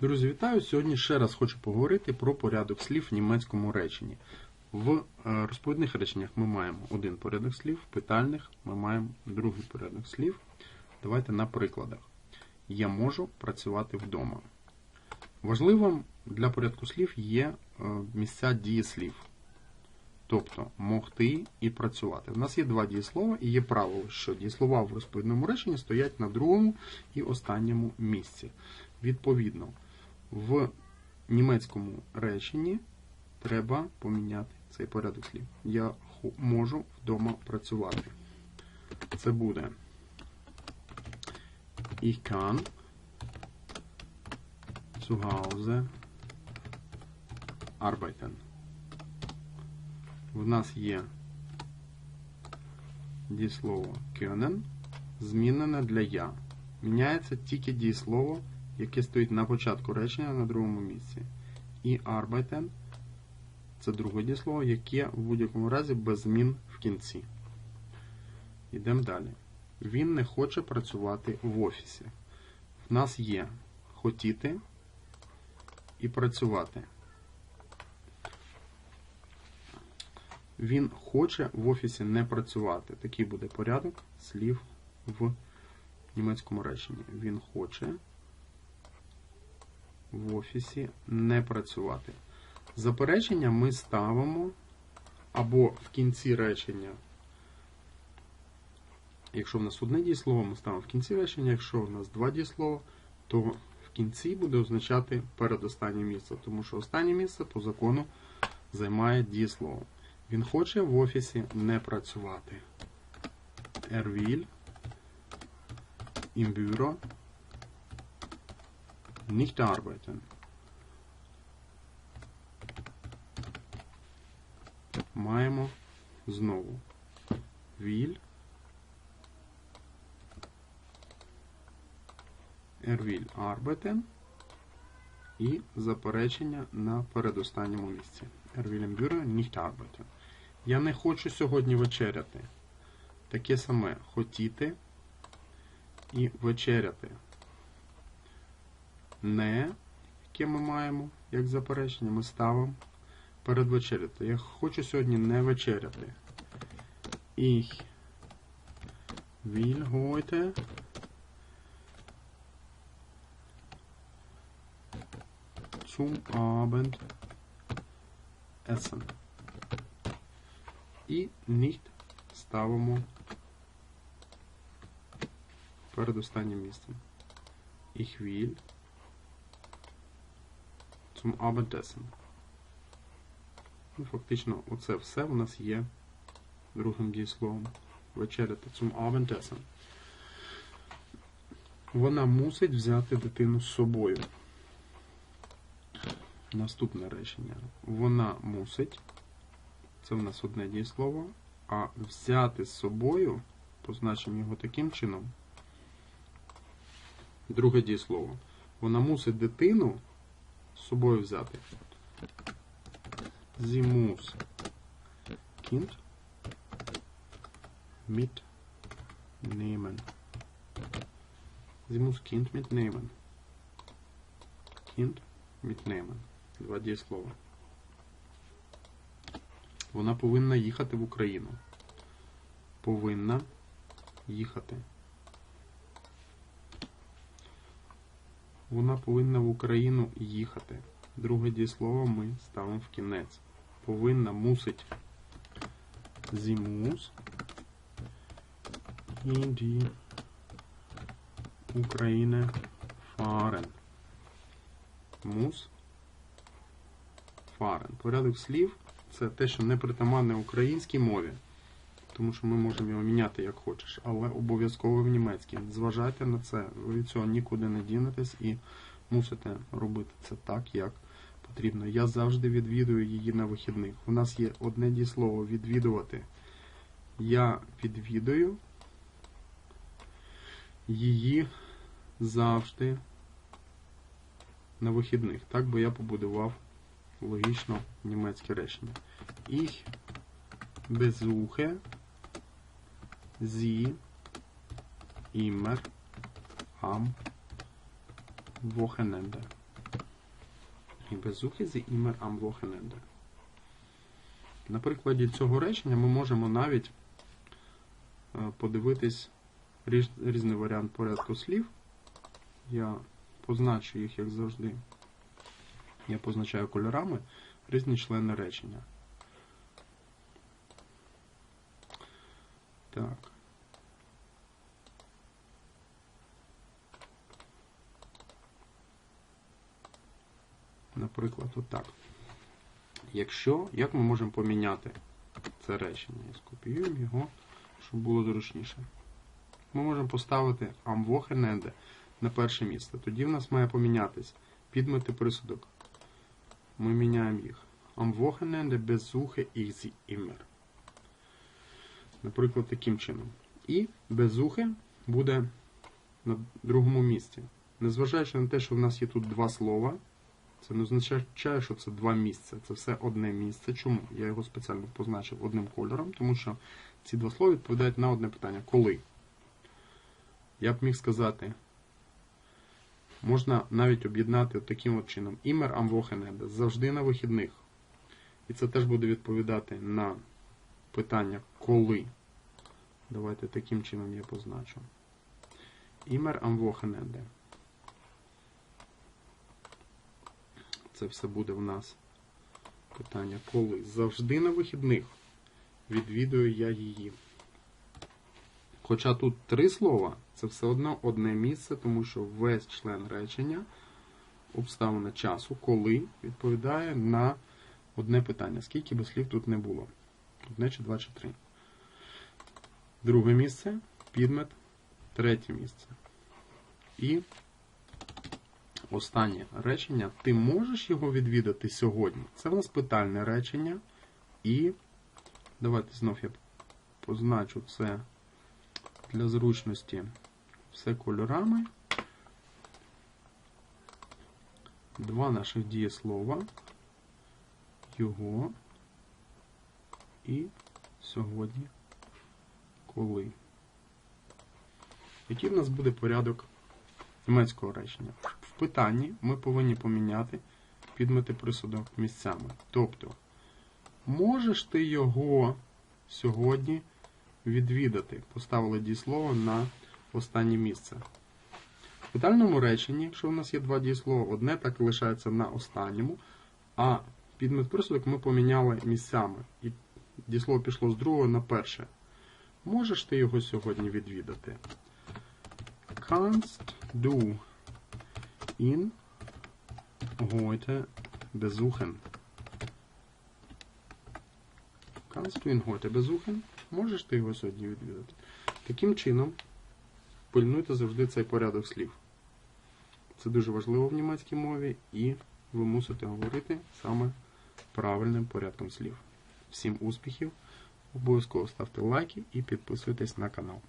Друзі, вітаю! Сьогодні ще раз хочу поговорити про порядок слів в німецькому реченні. В е, розповідних реченнях ми маємо один порядок слів, в питальних ми маємо другий порядок слів. Давайте на прикладах. Я можу працювати вдома. Важливим для порядку слів є е, місця дієслів. Тобто могти і працювати. У нас є два дієслова і є правило, що дієслова в розповідному реченні стоять на другому і останньому місці. Відповідно, в німецькому реченні треба поміняти цей порядок слів. Я можу вдома працювати. Це буде Ich kann zu Hause arbeiten. В нас є дієслово können, змінене для я. Міняється тільки дієслово, яке стоїть на початку речення на другому місці. І arbeiten це друге дієслово, яке в будь-якому разі без змін в кінці. Йдемо далі. Він не хоче працювати в офісі. В нас є хотіти і працювати. Він хоче в офісі не працювати. Такий буде порядок слів в німецькому реченні. Він хоче в офісі не працювати. Заперечення ми ставимо або в кінці речення. Якщо в нас одне дієслово, ми ставимо в кінці речення. Якщо в нас два дієслова, то в кінці буде означати передостаннє місце, тому що останнє місце по закону займає дієслово. Він хоче в офісі не працювати. Er will im Büro nicht arbeiten. Маємо знову will Er will arbeiten і заперечення на передостанньому місці. Er will im Büro nicht arbeiten. Я не хочу сьогодні вечеряти. Таке саме хотіти і вечеряти. Не, яке ми маємо, як заперечення, ми ставимо перед вечеряти. Я хочу сьогодні не вечеряти. Ich will heute zum Abend essen. І nicht ставимо перед останнім місцем. Ich will zum Abendessen. Ну, фактично, оце все у нас є другим дієсловом. Вечеряти zum Abendessen. Вона мусить взяти дитину з собою. Наступне речення. Вона мусить. Це в нас одне дієслово. А взяти з собою, позначимо його таким чином. Друге дієслово. Вона мусить дитину собою взяти. Sie muss Kind mitnehmen. Sie muss Kind mitnehmen. Kind mitnehmen. Два дієслова. Вона повинна їхати в Україну. Повинна їхати. Вона повинна в Україну їхати. Друге дієслово ми ставимо в кінець. Повинна мусить. Sie muss in die Ukraine fahren. Muss. Порядок слів це те, що не притаманне українській мові. Тому що ми можемо його міняти як хочеш, але обов'язково в німецькій. Зважайте на це. Ви від цього нікуди не дінетесь і мусите робити це так, як потрібно. Я завжди відвідую її на вихідних. У нас є одне дієслово відвідувати. Я відвідую її завжди на вихідних. Так би я побудував логічно німецьке речення. Ich besuche sie immer am Wochenende. і besuche sie immer am Wochenende. На прикладі цього речення ми можемо навіть е, подивитись різний варіант порядку слів. Я позначу їх, як завжди. Я позначаю кольорами різні члени речення. Так. Наприклад, отак. Якщо, як ми можемо поміняти це речення? Я скопіюємо його, щоб було зручніше. Ми можемо поставити Wochenende на перше місце. Тоді в нас має помінятись підмети присудок. Ми міняємо їх. Besuche ich sie immer. Наприклад, таким чином. І besuche буде на другому місці. Незважаючи на те, що в нас є тут два слова, це не означає, що це два місця. Це все одне місце. Чому? Я його спеціально позначив одним кольором, тому що ці два слова відповідають на одне питання. Коли? Я б міг сказати, можна навіть об'єднати от таким от чином. Імер Wochenende завжди на вихідних. І це теж буде відповідати на питання коли. Давайте таким чином я позначу. Імер Wochenende. Це все буде в нас питання коли. Завжди на вихідних відвідую я її. Хоча тут три слова, це все одно одне місце, тому що весь член речення, обставина часу, коли відповідає на одне питання. Скільки би слів тут не було? Одне чи два чи три. Друге місце підмет, третє місце. І останнє речення. Ти можеш його відвідати сьогодні? Це в нас питальне речення. І давайте знов я позначу це для зручності все кольорами. Два наших дієслова. Його і сьогодні коли. Який в нас буде порядок німецького речення? В питанні ми повинні поміняти підмети присудок місцями. Тобто, можеш ти його сьогодні відвідати? Поставили дієслово на останнє місце. В питальному реченні, якщо у нас є два дієслова, одне так і лишається на останньому, а підмет присудок ми поміняли місцями. І дієслово пішло з другого на перше. Можеш ти його сьогодні відвідати? Kannst du ihn heute besuchen? Kannst du ihn heute besuchen? Можеш ти його сьогодні відвідати? Таким чином, пильнуйте завжди цей порядок слів. Це дуже важливо в німецькій мові, і ви мусите говорити саме правильним порядком слів. Всім успіхів! Обов'язково ставте лайки і підписуйтесь на канал.